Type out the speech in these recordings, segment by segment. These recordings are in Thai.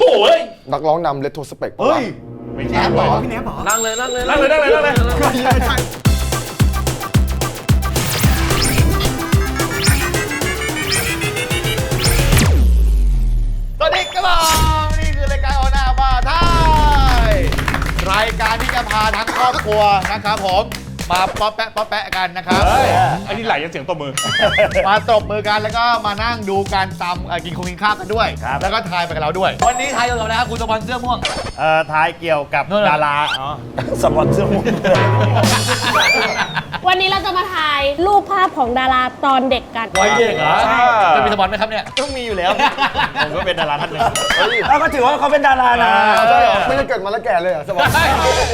โอ้ยนักร้องนำเลตโทสเปกเฮ้ยไม่ใช่หรอพี่แนบเหรอนั่งเลยนั่งเลยนั่งเลยนั่งเลยนั่งเลยสวัสดีครับนี่คือรายการโอนาบ้าไทยรายการที่จะพาทั้งครอบครัวนะครับผม มาป๊อปแปะป๊อปแปะกันนะครับเฮ้ยไอ้นี่ไหลยันเสียงตบมือ มาตบมือกันแล้วก็มานั่งดูการตำเอ่อกินคงกินข้าวกันด้วย แล้วก็ทายไปกับเราด้วย วันนี้ทายเกี่ยวกับอะไรครับคุณสปอนเสื้อม่วง เอ่อทายเกี่ยวกับนู่นเหรอดาราอ๋อสปอนเซอร์หมดวันนี้เราจะมาถ่ายรูปภาพของดาราตอนเด็กกันวัยเด็กเหรอใช่จะมีสปอนไหมครับเนี่ย ต้องมีอยู่แล้ว ผมก็เป็นดาราท่านหนึ่งแล้วก็ถือว่าเขาเป็นดารานะใช่เหรอไม่ได้เกิดมาแล้วแก่เลยเหรอะสบาย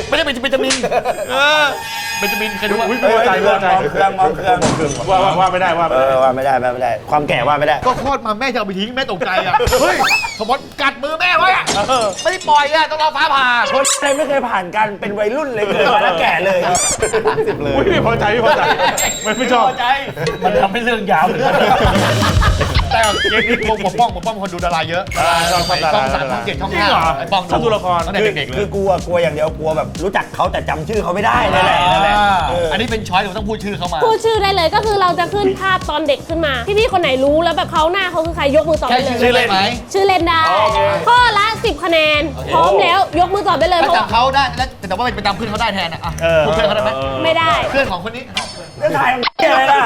ไม่ได้เป็นวิตามินเออวิตามินเคยดูว่าอุ้ยไม่พอใจไม่พอใจมองเครื่องมองเครื่องว่าว่าว่าไม่ได้ว่าเอไม่ได้อว่าไม่ได้ว่าไม่ได้ ความแก่ว่าไม่ได้ ก็คลอดมาแม่จะเอาไปทิ้งแม่ตกใจอะเฮ้ยสมมติกัดมือแม่ไว้อะไม่ได้ปล่อยอะต้องรอฟ้าผ่าคนไทยไม่เคยผ่านการเป็นวัยรุ่นเลยเกิดมาแล้วแก่เลยสิบเลยอุ้ยไม่พอใจไม่พอใจไม่ไม่ชอบพอใจมันทำให้เรื่องยาวเลย แต่เกมนี้ปกป้องปกป้องคนดูดาราเยอะอ่าชอบช่องดาช่ราองสามช่องเจ็ดช่องจริงห้าเหรอไอ้ป้องชอบดูละครตั้งแต่เด็กๆเลคืยอกลัวกลัวอย่างเดียวกลัวแบบรู้จักเขาแต่จำชื่อเขาไม่ได้นั่นแหละนั่นแหละอ่าเอออันนี้เป็นช้อยหรือต้องพูดชื่อเขามาพูดชื่อได้เลยก็คือเราจะขึ้นภาพตอนเด็กขึ้นมา พี่ๆคนไหนรู้แล้วแบบเขาหน้าเขาคือใครยกมือตอบแค่ได้ชื่อเลยเล่นไหมชื่อเล่นได้ข้อละ10คะแนน พร้อมแล้วยกมือตอบได้เลยถ้าเพราะว่าจำเขาได้แล้วแต่ว่าไปจำเพื่อนเขาได้แทนอะอะเออพูดเพื่อนเขาได้ไหมไม่ได้เพื่อนของคนนี้ เรื่องถ่ายของอะไรล่ะ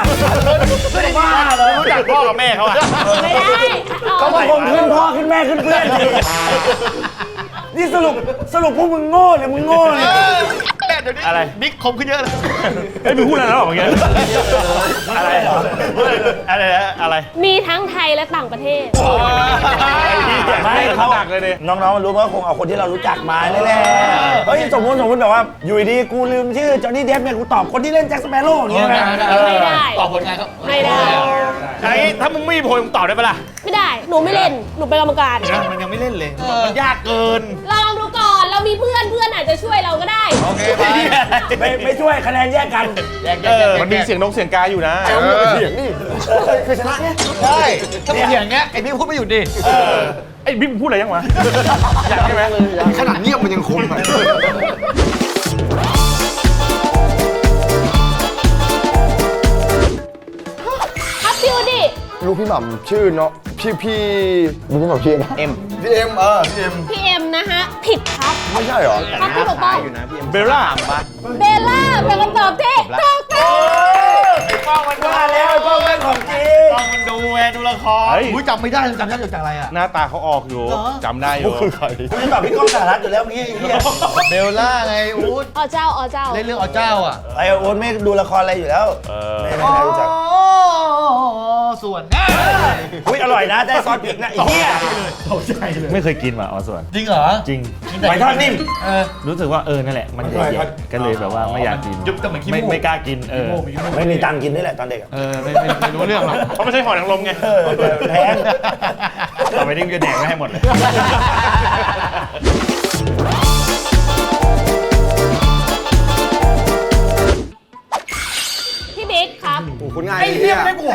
บ้าเหรอรู้จักพ่อกับแม่เขาอะไม่ได้เขามาคงขึ้นพ่อขึ้นแม่ขึ้นเพื่อนสินี่สรุปสรุปพวกมึงโง่หรือมึงโง่เนี่ยแม่ เดี๋ยวนี้อะไร บิ๊กคมขึ้นเยอะเลยเฮ้ยมึงพูดอะไรแล้วเหรอเมื่อกี้อะไรอะไรนะอะไร มีทั้งไทยและต่างประเทศ ไม่เขาเขาหนักเลยเนี่ยน้องๆมันรู้ว่าคงเอาคนที่เรารู้จักมาแน่ๆเฮ้ยสมมติสมมติแบบว่า อยู่ดีๆกูลืมชื่อจอห์นนี่เดฟเนี่ยกูตอบคนที่เล่นแจ็คสเปโร่อย่างเงี้ยนะไม่ได้ ตอบผลงานเขาไม่ได้ ไอ้ถ้ามึงไม่มีโพยมึงตอบได้ปะล่ะ ไม่ได้ หนูไม่เล่น หนูเป็นกรรมการนะมันยังไม่เล่นเลย มันยากเกินเราลองดู ไม่ไม่ช่วยคะแนนแยกกัน แยกแยกแยกมันมีเสียงนกเสียงกาอยู่นะเอาไม่ไปเถียงนี่เคยชนะเนี่ยใช่ถ้าเป็นอย่างเงี้ยไอ้พี่พูดไม่หยุดดิไอ้บิ๊กมึงพูดอะไรยังวะอยากใช่ไหมขนาดเงียบมันยังคมอะครับชื่อดิลูกพี่หม่ำชื่อเนาะพี่พี่ลูกพี่หม่ำชื่อนะเอ็ม พี่เอ็มเออพี่เอ็มพี่เอ็มนะฮะผิดครับ ไม่ใช่เหรอครับพี่ปกป้องเบลล่าเบลล่าเป็นคำตอบที่ถูกต้องป้องมันว่าแล้วไอ้ป้องแม่งของจริงต้องมันดูไงดูละครเฮ้ยอุ้ยจำไม่ได้จำได้จากอะไรอะหน้าตาเขาออกอยู่จำได้อยู่กูจะตอบพี่ก้องสารัตอยู่แล้วเมื่อกี้ไอ้เหี้ยเบลล่าไงอู๊ดอ๋อเจ้าอ๋อเจ้าเล่นเรื่องอ๋อเจ้าอะไอ้โอ๊ตไม่ดูละครอะไรอยู่แล้วเออไม่ไม่รู้จัก ส่วนอุ้ยอร่อยนะได้ซอสพริกนะไอ้เหี้ยไม่เคยกินว่ะอ๋อส่วนจริงเหรอจริงหอยทอดนิ่ม เออรู้สึกว่าเออนั่นแหละมันแย่ๆก็เลยแบบว่าไม่อยากกินยุบแต่เหมือนขี้ไม่มูกไม่กล้ากินเออไม่มีตังค์กินนี่แหละตอนเด็กอะเออไม่ไม่ไม่รู้เรื่องหรอกเขาไม่ใช่หอยนางรมไงเออแพงต่อไปนี้มึงจะแดกไม่ให้หมดเลยพี่บิ๊กครับ โอ้คุณง่ายไอ้เหี้ยไม่หัว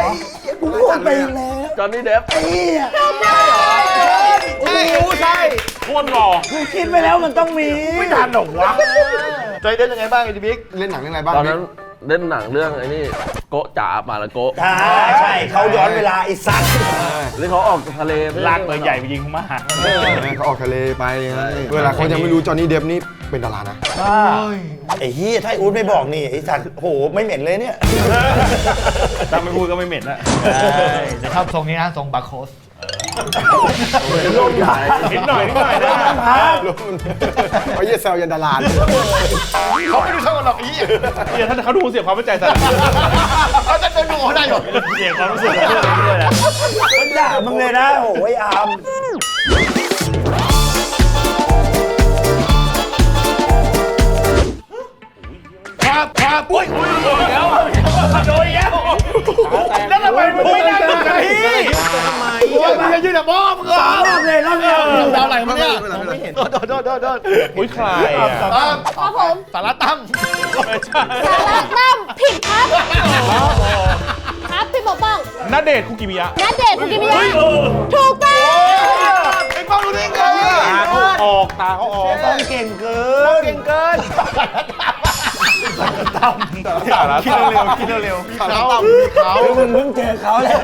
กูพูดไปแล้วจอนนี่เดฟใช่อู๊ดใช่โคตรหล่อกูคิดไปแล้วมันต้องมี ไม่ทันหรอกวะใจเล่นยังไงบ้างไอ้บิ๊กเล่นหนังเรื่องอะไรบ้างตอนนั้น เล่นหนังเรื่องไอ้นี่โกะจ๋าป่าละโกะอ่าใช่เขาย้อนเวลาไอ้สัตว์หรือเขาออกทะเลลากตัวใหญ่ไปยิงมาเออเขาออกทะเลไปเวลาเขายังไม่รู้จอห์นนี่เดฟนี่เป็นดารานะไอ้เหี้ยถ้าไอ้อู๊ดไม่บอกนี่ไอ้สัตว์โหไม่เหม็นเลยเนี่ยถ้าไม่พูดก็ไม่เหม็นอะจะชอบทรงนี้นะทรงบาร์โคส นิดหน่อยนิดหน่อยนะเขาเยี่ยแซวยันดาราเลยเขาไม่รู้ช่องกันหรอกอีเดี๋ยวถ้าเขาดูเสียความมั่นใจสัตว์เขาจะดูเขาได้หรอกเสียความรู้สึกของเพื่อนด้วยนะมันด่ามึงเลยนะโอ้ยอาม ครับครับอุ้ยอุ้ยโดนแล้วแล้วทำไมมึงไม่นั่งตรงกันที่โอ้ยมึงจะยืนแบบบ้อมึงเหรอรอบเลยรอบเดียวดาวไหลมาเนี่ยไม่เห็นโดนโดนโดนโดนโดนอุ้ยใครอะตั้มครับผมสาระตั้มสาระตั้มผิดครับครับพี่ปกป้องนัดเดทคุกิมิยะนัดเดทคุกิมิยะถูกต้องไอ้ป้องรู้ได้ไงตาเขาออกต้องเก่งเกินเก่งเกิน สาระคิดเร็วคิดเร็วมีเขามีเขามึงเพิ่งเจอเขาแหละ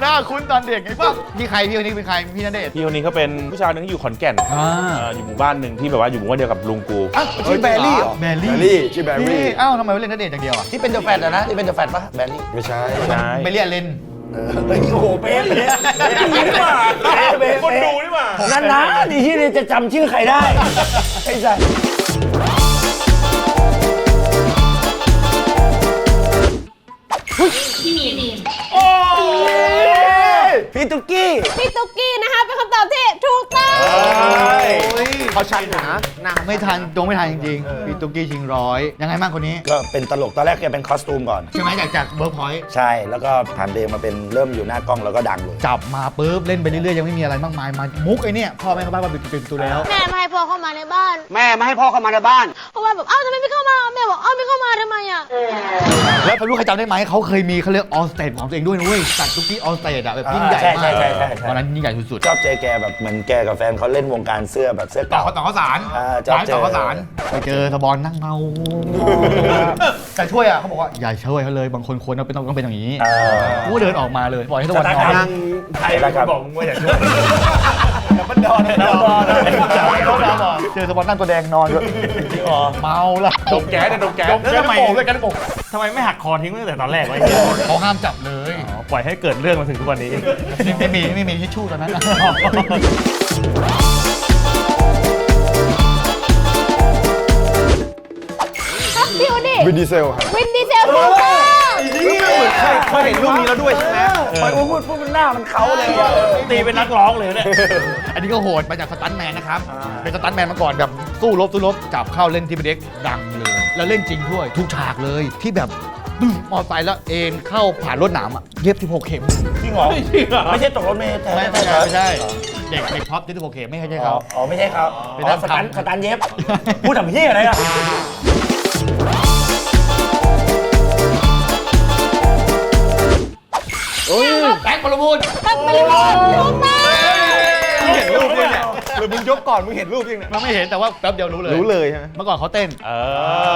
หน้าคุ้นตอนเด็กไงป่ะพี่ใครพี่คนนี้เป็นใครพี่ณเดชน์พี่คนนี้เขาเป็นผู้ชายหนึงที่อยู่ขอนแก่นเอ่ออยู่หมู่บ้านหนึ่งที่แบบว่าอยู่หมู่บ้านเดียวกับลุงกู อะชื่อแบรี่เหรอแบแบรี่รี่ชื่อแบพี่รี่อ้าวทำไมไม่เล่นณเดชน์อย่างเดียวอะที่เป็นเดอะแฟตอะนะที่เป็นเดอะแฟตปะแบลลี่ไม่ใช่ ใช่ไม่เรียกเล่น เฮ้ยโอ้โหเป๊ะเป๊ะเป๊ะนี่หว่าเป๊ะเป๊ะคนดูนี่หว่านั่นนะนี่ที่จะจำชื่อใครได้ไอ้สัสพี่ตุ๊กกี้ พี่ตุ๊กกี้นะคะเป็นคำตอบที่ถูกต้อง เขาชันหาหนาไม่ทันตรงไม่ทันจริงๆพี่ตุ๊กกี้ชิงร้อย ยังไงบ้างคนนี้ ก็เป็นตลกตอนแรกแกเป็นคอสตูมก่อน ใช่ไหมจากจากเบิร์กพอยต์ใช่ แล้วก็ผ่านเพลงมาเป็นเริ่มอยู่หน้ากล้องแล้วก็ดังเลย จับมาปุ๊บ เล่นไปเรื่อยๆ ยังไม่มีอะไรมากมายมามุกไอ้เนี่ยพ่อแม่เขาบ้านมาปิดประตูแล้ว แม่ไม่ให้พ่อเข้ามาในบ้าน แม่ไม่ให้พ่อเข้ามาในบ้าน เพราะว่าแบบเอ้าทำไมไม่เข้ามา แม่บอกเอ้าไม่เข้ามาทำไมอะ แล้วพอรู้ใครจำได้ไหมเขาเคยมีเขาเรียกออสเตดของตัวเองด้วยนะเว้ยจัดตุ๊กกี้ออสเตดอะแบบยิ่งใหญ่ใช่มาใช่กใช่ใช่ใช่ ตอนนั้นยิ่งใหญ่สุดชอบเจอแกแบบเหมือนแกกับแฟนเขาเล่นวงการเสื้อแบบเสื้อๆต่อเก่า เขาต่อข้าวสารอ่าชอบร้านต่อข้าวสารไปเจอสะบอลนั่งเมาแต่ช่วยอะเขาบอกว่าอย่าช่วยเขาเลยบางคนคนเป็นต้องต้องเป็นอย่างนี้เออ กูก็เดินออกมาเลยปล่อยให้สะบอลนอนนั่งไทยแล้วครับบอกมึงว่าอย่าช่วย มันดอนดอนเจอสะบอลนั่งตัวแดงนอนด้วยเมาละดมแก๊สเนี่ยดมแก๊สแล้วทำไมเลยกันโป่งทำไมไม่หักคอทิ้งตั้งแต่ตอนแรกวะเขาห้ามจับเลยปล่อยให้เกิดเรื่องมาถึงทุกวันนี้ไม่มีไม่มีทิชชู่ตอนนั้นครับพี่อุดิวินดีเซลครับวินดีเซลถูกต้อง เคยเห็นรูปนี้แล้วด้วยใช่ไหมไปพูดพูดพูดหน้ามันเขาเลยอะตีเป็นนักร้องเลยเนี่ยอันนี้ก็โหดมาจากสตันแมนนะครับ เป็นสตันแมนมาก่อนแบบสู้รบสู้รบจับเข้าเล่นที่เป็นเด็กดังเลย แล้วเล่นจริงด้วย ทุกฉากเลยที่แบบดึงมอไซค์แล้วเอ็นเข้าผ่านรถหนามอะเย็บ16เข็ม จริงเหรอไม่ใช่ตกรถเมล์แต่ไม่ไม่ใช่ไม่ใช่ เด็กเด็กท็อปที่16เข็มไม่ใช่อ๋อเขา อ๋อไม่ใช่เขาเป็นอ๋อนักสตันทำสตันเย็บพูดทำพี่อะไรอะ บ็คบอลลูนตักบริบูรณ์ถูกต้องเห็นรูปด้วยเนี่ยหรือมึงยกก่อนมึงเห็นรูปยังเนี่ยมันไม่เห็นแต่ว่าแป๊บเดียวรู้เลยรู้เลยใช่ไหมเมื่อก่อนเขาเต้น เอ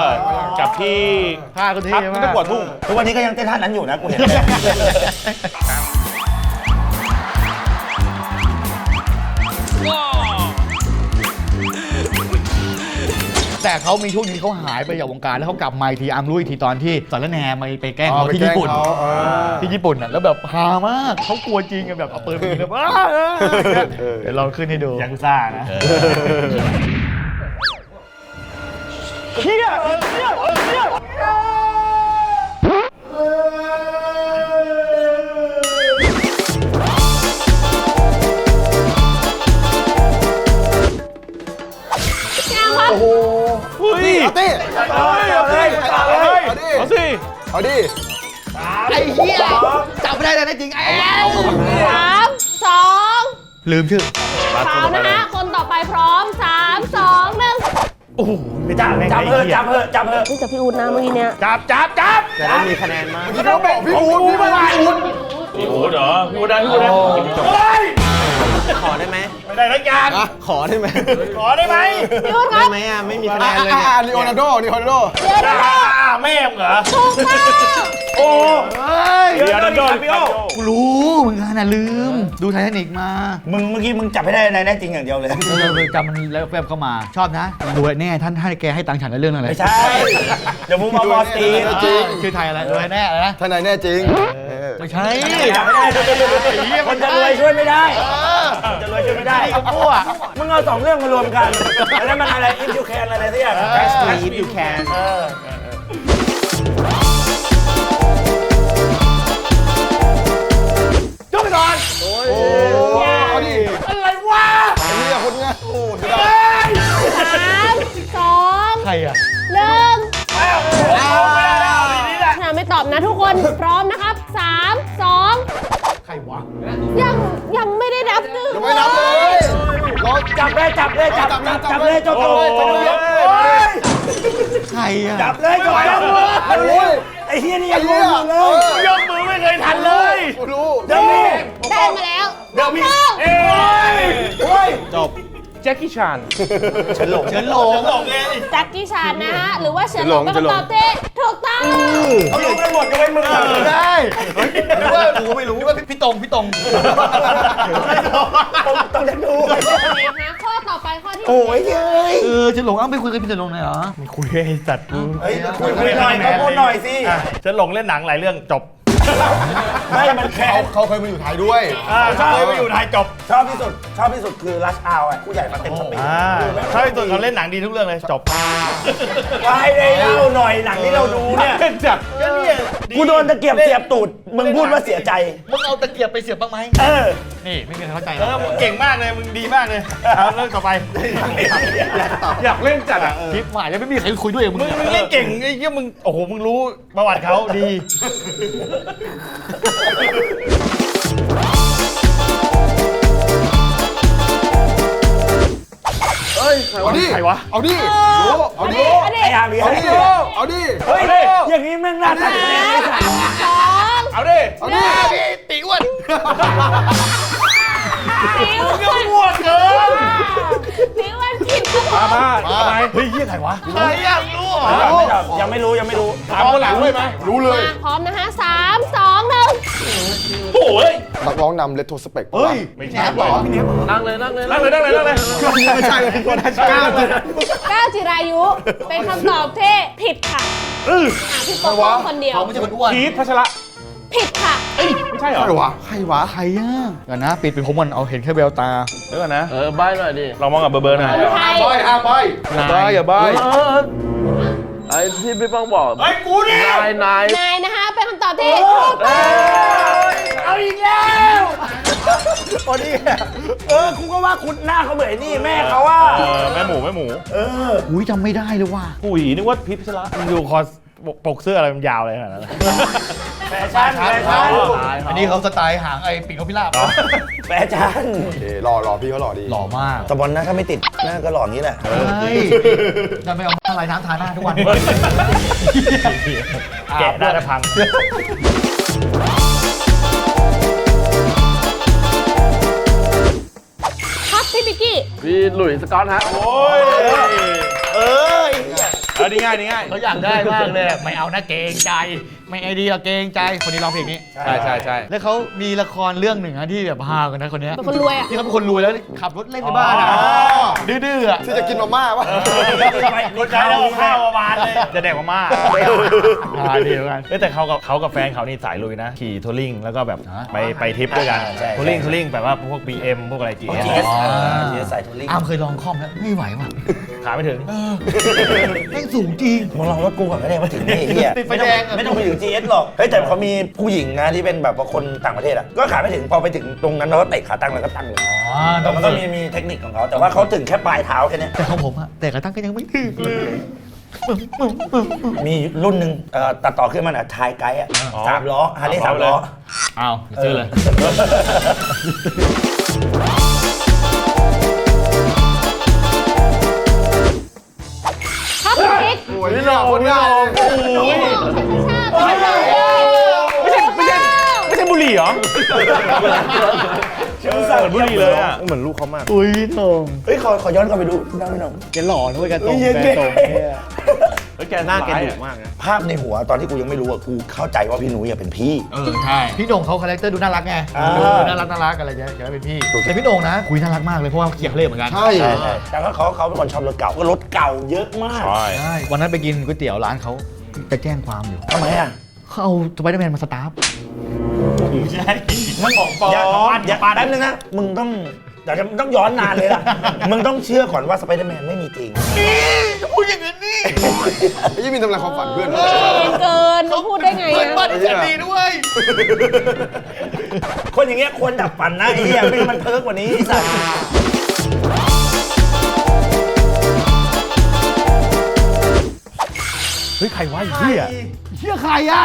อกับที่ท่าก็เท่ทับมากตะกวดทุ่งทุกวันนี้ก็ยังเต้นท่านั้นอยู่นะกูเห็น เขามีช่วงหนึงเขาหายไปจากวงการแล้วเขากลับมาอีกทีอาร์มรู้อีกทีตอนที่สารแหนมาไปแกล้งอ๋อเขาไปที่แกล้ญี่งปุ่นเขาเออ ที่ญี่ปุ่นอะแล้วแบบฮามากเขากลัวจริงอะแบบเอาปืนไปยิงแบบอ้าอ้าเดี๋ยวเราขึ้นให้ดูยังซ่านะยัง ฮ้ยเอาดิเอาเลยเอาเลยเอาสิเอาดิไอ้เหี้ยจับไม่ได้เลยนะจริงไอ้สามสองลืมชื่อสามนะฮะคนต่อไปพร้อมสามสองหนึ่งจับจับเถอะจับเถอะจับเถอะนี่จะพี่อูดนะเมื่อกี้เนี่ยจับจับจับจะได้มีคะแนนมากพี่ต้องบอกพี่อู๊ดพี่มาลายอู๊ดพี่อู๋เหรอพี่อู๋ได้พี่อู๋ได้ขอได้ไหม ไม่ได้ทักอย่างขอได้ไหมขอได้ไหมพี่อูดคได้รับไหมอะไม่มีคะแนอ่านเลยเนี่ยอ่าลีโอนาร์โดลีโอนาร์โดเดี๋ยวนะอ่าแม่มึงเหรอ ถูกต้องโอ้เดี๋ยวโดนพี่โอ้กูรู้เหมือนกันนะลืม ดูไททานิกมามึงเมื่อกี้มึงจับให้ได้ในแน่จริงอย่างเดียวเลย เออจำมันแล้วแวบเข้ามาชอบนะรวยแน่ท่านให้แกให้ตังค์ฉันในเรื่องอะไรไม่ใช่ เดี๋ยวมึงมาบอสตีนจริงชื่อไทยอะไรรวยแน่อะไรนะทนายแน่จริง ไม่ใช่จับไม่ได้คนจะรวยช่วยไม่ได้คนจะรวยช่วยไม่ได้ก็มั่วมึงเอาสองเรื่องมารวมกันอันนั้นมันอะไรอินฟิวแคนอะไรสักอย่าง If you can เออจุ๊บไปก่อนเอาดิอะไรวะไอ้เหี้ยคนเนี้ยโอ้เสียดายสามสองใครอะหนึ่งถ้าไม่ตอบนะทุกคนพร้อมนะครั วะยังยังไม่ได้นับหนึ่งยังไม่นับเลยรอจับเลยจับเลยจับจับเลยจบจบใครอะจับเลยจบจบเอาเลยไอ้เฮียนี่ไอ้ยังงเหี้ยงอยู่เลยยกมือไม่เคยทันเลยกูรู้เดี๋ยวนี้ได้มาแล้วเดี๋ยวมีถูกต้องเอ้ย แจ็คกี้ชานเฉินหลงแจ็คกี้ชานนะฮะ หรือว่าเฉินหลงเป็นคำตอบที่ถูกต้องเขารู้กันหมดยกเว้นมึงได้หรือว่ากูก็ไม่รู้ว่าพี่ตรงพี่ตรงต้องต้องจะดูนะข้อต่อไปข้อที่โอ้ยเย้ยเออเฉินหลงเอ้าไม่คุยกับพี่เฉินหลงเลยเหรอคุยไอ้สัตว์เฮ้ยคุยคุยหน่อยก็พูดหน่อยสิจะหลงเล่นหนังหลายเรื่องจบ ไม่มันแค้น เขาเคยมาอยู่ไทยด้วยชอบเคยไปอยู่ไทยจบชอบที่สุด ชอบที่สุดคือรัชอาวอะผู้ใหญ่มาเต็มสปีดถ้าเป็นตัวเขาเล่นหนังดีทุกเรื่องเลยจบวายได้เล่าหน่อยหนังที่เราดูเนี่ยจัดก็เนี่ยกูโดนตะเกียบเสียบตูด มึงพูดว่าเสียใจ มึงเอาตะเกียบไปเสียบบ้างไหมเออ นี่ไม่มีใครเข้าใจเออมึงเก่งมากเลยมึงดีมากเลยเอาเรื่องต่อไปอยากเล่นจัดอะคลิปหมายยังไม่มีใครคุยด้วยกับมึงมึงมึงเล่นเก่งไอ้เหี้ยมึงโอ้โหมึงรู้ประวัติเขาดีเอ้ยใครวะ เอาดิใครวะเอาดิเอาดิอันนี้ไอ้อามีเอาให้ดิเอาดิเฮ้ย อย่างนี้แม่งน่าทันสองเอาดิ เอาดิตีอ้วนสิววันปวดเกินสิววันผิดครับผมมามาทำไมเฮ้ยเหี้ยใครวะใครอยากรู้เหรอยังไม่รู้ยังไม่รู้ถามคนหลังด้วยไหมรู้เลยมาพร้อมนะฮะสามสองหนึ่ง โอ้ยนักร้องนำเลตโทสเปกเฮ้ยไม่ใช่หรอนั่งเลยนั่งเลยนั่งเลยนั่งเลยนั่งเลยไม่ใช่เลยคนนั้นก้าวเลยก้าวจิรายุ เป็นคำตอบที่ผิดค่ะอื้ออะพี่ปกป้องคนเดียวเขาไม่ใช่คนอ้วนพีทพัชระผิดค่ะไม่ใช่เหรใครอวะใครวะใครอะเดี๋ยวนะปิดเป็นผมมันเอาเห็นแค่แววตาเดี๋ยวก่อนนะเออใบหน่อยดิเรามองกับเบอร์เบอร์หน่อยไทยบอยอาบอยบ้าอย่าบ้าเออเออ ไอ้ที่พี่ป้องบอกไอ้กูนี่นายนายนายนะคะเป็นคำตอบที่ถูกต้องเอาอีกแล้วโอ้นี่เออกูก็ว่าคุณหน้าเขาเหมือนไอ้นี่แม่เขาว่า เออแม่หมูแม่หมูอุ้ยจำไม่ได้เลยว่ะอุ้ยนึกว่าพีทพัชระมึงดูคอ ปกเสื้ออะไรมันยาวเลยขนาดนั้น แฟชั่นแฟชั่นอันนี้เขาสไตล์หางไอ้ปีกเขาพิราบแฟชั่นโอเคหล่อหล่อพี่เขาหล่อดีหล่อมากตะบอลนะถ้าไม่ติดหน้าก็หล่ออย่างนี้แหละใช่จะไม่เอาอะไรน้ำทาหน้าทุกวันแกะได้แต่พังครับพี่บิกกี้พี่หลุยส์สกอตฮะ โอ้ย ออดีง่ายดีง่าย เขาอยากได้มากเลยไม่เอานะเกรงใจ ไม่ไอเดียเกรงใจคนนี้ร้องเพลงนี้ ใช่ใช่ใช่ แล้วเขามีละครเรื่องหนึ่งนะที่แบบฮากันนะคนเนี้ยเป็นคนรวยอะที่เขาเป็นคนรวยแล้วขับรถเล่นในบ้านอะดื้อๆอะที่จะกินมาม่าวะคนใจเราข้าวประมาณเลยจะแดกมาม่าอ่าดีเหมือนกันเอ้ยแต่เขากับเขากับแฟนเขานี่สายลุยนะ ขี่ทัวริงแล้วก็แบบไปไปทริปด้วยกันทัวริงทัวริงแบบว่าพวก BM พวกอะไร GS เจสเจสใส่ทุลิง อามเคยลองคอมแล้วไม่ไหวว่ะ ขาไม่ถึง แม่งสูงจริงมึงลองรถกูก่อนก็ได้มาถึงนี่ไอ้เฮียติดไฟไม่ต้องแดงอะ ไม่ต้องไปถึง GS หรอกเฮ้ยแต่เขามีผู้หญิงนะที่เป็นแบบว่าคนต่างประเทศอะก็ขาไม่ถึงพอไปถึงตรงนั้นเราก็เตะขาตั้งแล้วก็ตั้งเลยอ๋อแต่มันก็มีมีเทคนิคของเขาแต่ว่าเขาถึงแค่ปลายเท้าแค่เนี้ย แต่ของผมอะแต่กระทั่งก็ยังไม่ถึงเลย มีรุ่นหนึ่งเอ่อตัดต่อขึ้นมาอะชายไกด์อะอ๋อสามล้อฮาร์เลย์สามล้ออ้าวซื้อเลย บิ๊กโอ้ยหล่อคนง่ายโอ้ยชาติไม่ใช่ไม่ใช่ไม่ใช่บุหรี่เหรอชื่อเหสั่งมือนบุหรี่เลยอะเหมือนลูกเขามากอุ้ยทงเฮ้ยขอขอย้อนกลับไปดูได้ไหมน้องแกหล่อนะเว้ยแกตรงเย็นแกเย็นตรงเฮ้ยแก หน้าแกดุมากนะ ภาพในหัวตอนที่กูยังไม่รู้อะกูเข้าใจว่าพี่หนุ่ยอะเป็นพี่ เออใช่ พี่โหน่งเขาคาแรคเตอร์ดูน่ารักไงอ่า ดูน่ารักน่ารักอะไรเงี้ยแกเป็นพี่แต่พี่โหน่งนะคุยน่ารักมากเลยเพราะว่าเขียนเล่เหมือนกันใช่ใช่ใช่แต่ก็เขาเขาเป็นคนชอบรถเก่าก็รถเก่าเยอะมากใช่ใช่วันนั้นไปกินก๋วยเตี๋ยวร้านเขาจะแจ้งความอยู่ทำไมอะเขาเอาสไปเดอร์แมนมาสตาร์ฟใช่นั่นของปลออย่ามอย่าปาแป๊บนึงนะมึงต้องเดี๋ยวจะต้องย้อนนานเลยล่ะ มึงต้องเชื่อก่อนว่าสไปเดอร์แมนไม่มีจริง พูดอย่างนั้นนี่ไอ้ ยี่มินทำลายความฝันเพื่อน เก่งเกินเขาพูดได้ไงเพื่อนบ้าอะนที่แสนดีด้วย คนอย่างเงี้ยควรดับฝันนะไอ้เหี้ยไม่มันเพิร์กกว่านี้ไอ้สัสเฮ้ยใครวะไอ้เหี้ยเชื่อใครอะ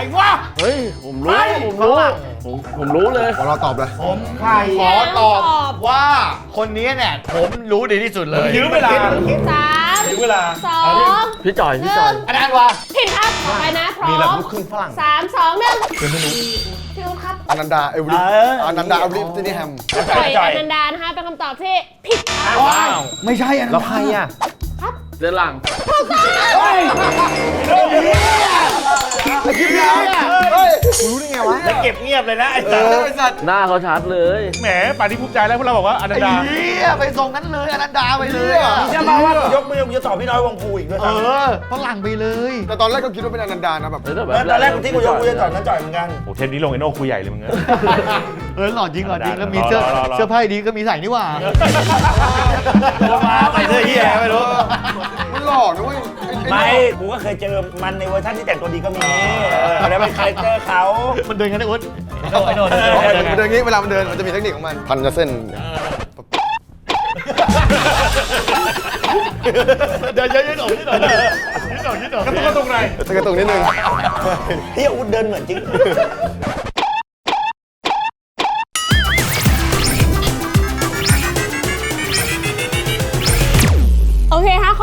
รวะ เฮ้ย ผมรู้ผมรู้ผมผมรู้เลย ขอเราตอบเลยผมใครขอตอบว่าคนนี้เนี่ยผมรู้ดีที่สุดเลย ยื้อเวลาสามยื้อเวลาสองพี่จอยหพี่นึ่จอยงอันนั้นวะผิดครับต่อไปนะ พร้อมีแบบมลูกครึ่งฝรั่งสามสองหนึ่งพี่อุ๊ดครับอนันดาเอวริเอออนันดาเอวริตินี่แฮมจ่อยอนันดานะคะเป็นคำตอบที่ผิดครับไม่ใช่อันนั้นแล้วใครอะ เดือนหลังแล้วเก็บเงียบเลยนะไอ้สัตว์หน้าเขาชัดเลย แหมป่านนี้ภูมิใจแล้วพวกเราบอกว่าอนันดา เหี้ยไปส่งนั้นเลยอนันดาไปเลยอะเชื่อมาว่ายกมือกูจะตอบพี่น้อยวงภูอีกด้วยเอซ้ำอฝรั่งไปเลยแต่ตอนแรกก็คิดว่าเป็นอนันดานะแบบแต่แบบแล้วตอนแรกที่กูยกกูจะตอบนั้นจ่อยเหมือนกัน โอ้เทปนี้ลงไอโน่คุยใหญ่เลยมึงเอ้ย เออหล่อจริงหล่อจริงแล้วมีเสื้อรอรอรอ เสื้อผ้าดีก็มีใส่นี่หว่า มาใส่เสื้อเหี้ยไม่รู้ มันหล่อนะเว้ยอ้ไม่กูก็เคยเจอมันในเวอร์ชันที่แต่งตัวดีก็มีอันนั้นเป็นคาแรคเตอร์เขา มันเดินกันได้อุ๊ดไอ้โน่ไอ้มันเดินอย่างงี้เวลามันเดินมันจะมีเทคนิคของมันพันจะเส้นเดินเยอะๆหน่อยนิดหน่อยนิดหน่อยนิดหน่อยกระตุกกระตุกหน่อยจะกระตุกนิดนึงเฮียอุดเดินเหมือนจริง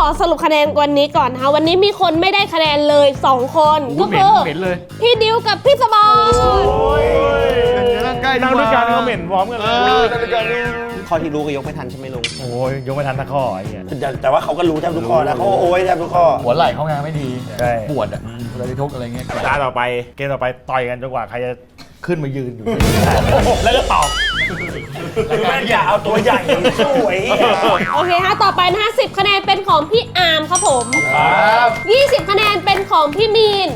อสรุปคะแนนวันนี้ก่อนนะคะวันนี้มีคนไม่ได้คะแนนเลย 2 คนก็คือเหม็นเลย พี่ดิวกับพี่สบอนร่างกายนั่งด้วยกันเขาเหม็นพร้อมกันเลยข้อที่รู้ก็ยกไม่ทันใช่ไหมลุงโอ้ยยกไม่ทันสักข้อไอ้เหี้ยแต่แต่ว่าเขาก็รู้แทบทุกข้อนะเขาโอ้ยแทบทุกข้อ หัวไหล่เขางานไม่ดีใช่ปวดอะเวลาที่ทุกอะไรเงี้ยตาต่อไปเกมต่อไปต่อยกันจนกว่าใครจะขึ้นมายืนอยู่ แล้วก็ตอบคือ แม่งอย่าเอาตัวใหญ่สู้ไอ้เหี้ยโอเคค่ะ ต่อไปนะคะ10คะแนนเป็นของพี่อาร์มครับผม20คะแนนเป็น ของพี่มีน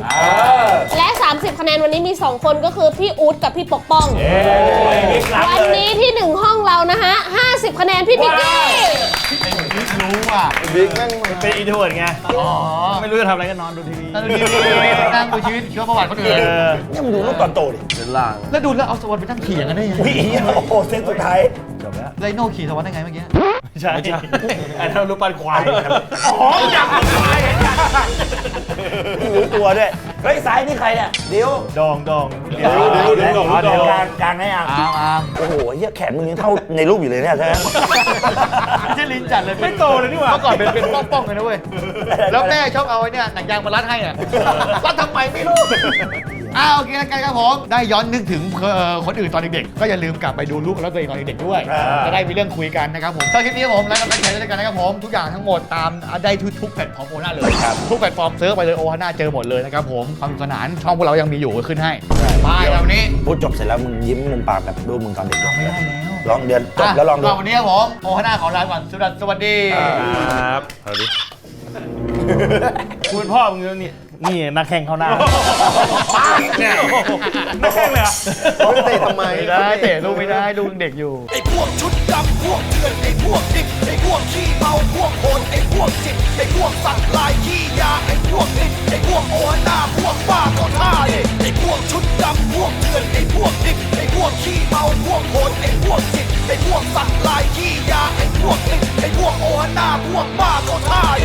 และ 30 คะแนนวันนี้มี 2 คนก็คือพี่อู๊ดกับพี่ปกป้องวันนี้ที่1ห้องเรานะฮะ 50 คะแนนพี่บิ๊กกี้ รู้ว่ะบิ๊กแม่งเป็นอินโทรเวิร์ดไงอ๋อไม่รู้จะทำอะไรก็นอนดูทีวีนั่งดูทีวีนั่งดูชีวิตชีวประวัติคนเออื่นอเนี่ยมึงดูรูปตอนโตดิเดือนหลังแล้วดูแล้วเอาสวรรค์ไปนั่งขี่อย่างนั้นได้ยังไงอุ้ยเหี้ยโอ้โหเซตสุดท้ายจบแล้ว ไลโน่ขี่สวรรค์ได้ไงเมื่อกี้ ใช่ไอ้นั่นรูปปั้นควายครับอ๋อจับควายรู้ตัวด้วยเฮ้ยซ้ายนี่ใครเนี่ยเดี๋ยวดองดองเดี๋ยวเดี๋ยวเดี๋ยวอ๋อเดี๋ยวกลางกลางให้อะอาร์มอาร์มโอ้โหเฮียแขนมึงยังเท่าในรูปอยู่เลยเนี่ยใช่ไหมไม่ใช่ลิ้นจัดเลยไม่โตเลยนี่หว่าเมื่อก่อนเป็นเป็นป้องๆเลยนะเว้ยแล้วแม่ชอบเอาไอ้เนี่ยหนังยางมารัดให้อะรัดทำไมไม่รู้ อ้าวโอเคแล้วกันครับผมได้ย้อนนึกถึงเอ่อคนอื่นตอนเด็กๆก็อย่าลืมกลับไปดูลูกแล้วตัวเองตอนเด็กๆด้วยจะได้มีเรื่องคุยกันนะครับผมถ้าคลิปนี้ครับผมแล้วก็แชร์ด้วยกันนะครับผมทุกอย่างทั้งหมดตามได้ทุกทุกแพลตฟอร์มโอฮาน่าเลยครับทุกแพลตฟอร์มเซิร์ชไปเลยโอฮาน่าเจอหมดเลยนะครับผมความสนุกสนานช่องพวกเรายังมีอยู่ก็ขึ้นให้บายแล้ววันนี้ พูดจบเสร็จแล้วมึงยิ้มมุมปากแบบรูปมึงตอนเด็กไม่ได้แล้ว ลองเดือนจบแล้วลองดูะวันนี้ครับผมโอฮาน่าขอลาก่อนสวัสดีสวัสดีครับเอาดิคุณพ่อมึงนี่ นี่นักแข่งเข้าหน้าเนี่ยนักแข่งเลยเหรอะเขาจะเตะทำไมไม่ได้เตะลูกไม่ได้ลูกยังเด็กอยู่ ไอ้พวกชุดดำพวกเถื่อนไอ้พวกดิบไอ้พวกขี้เมาพวกโหดไอ้พวกจิตไอ้พวกสัตว์ลายขี้ยาไอ้พวกนิดไอ้พวกโอหน้าพวกบ้าก็ท่าเลยไอ้พวกชุดดำพวกเถื่อนไอ้พวกดิบไอ้พวกขี้เมาพวกโหดไอ้พวกจิตไอ้พวกสัตว์ลายขี้ยาไอ้พวกนิดไอ้พวกโอหน้าพวกบ้าก็ท่าเลย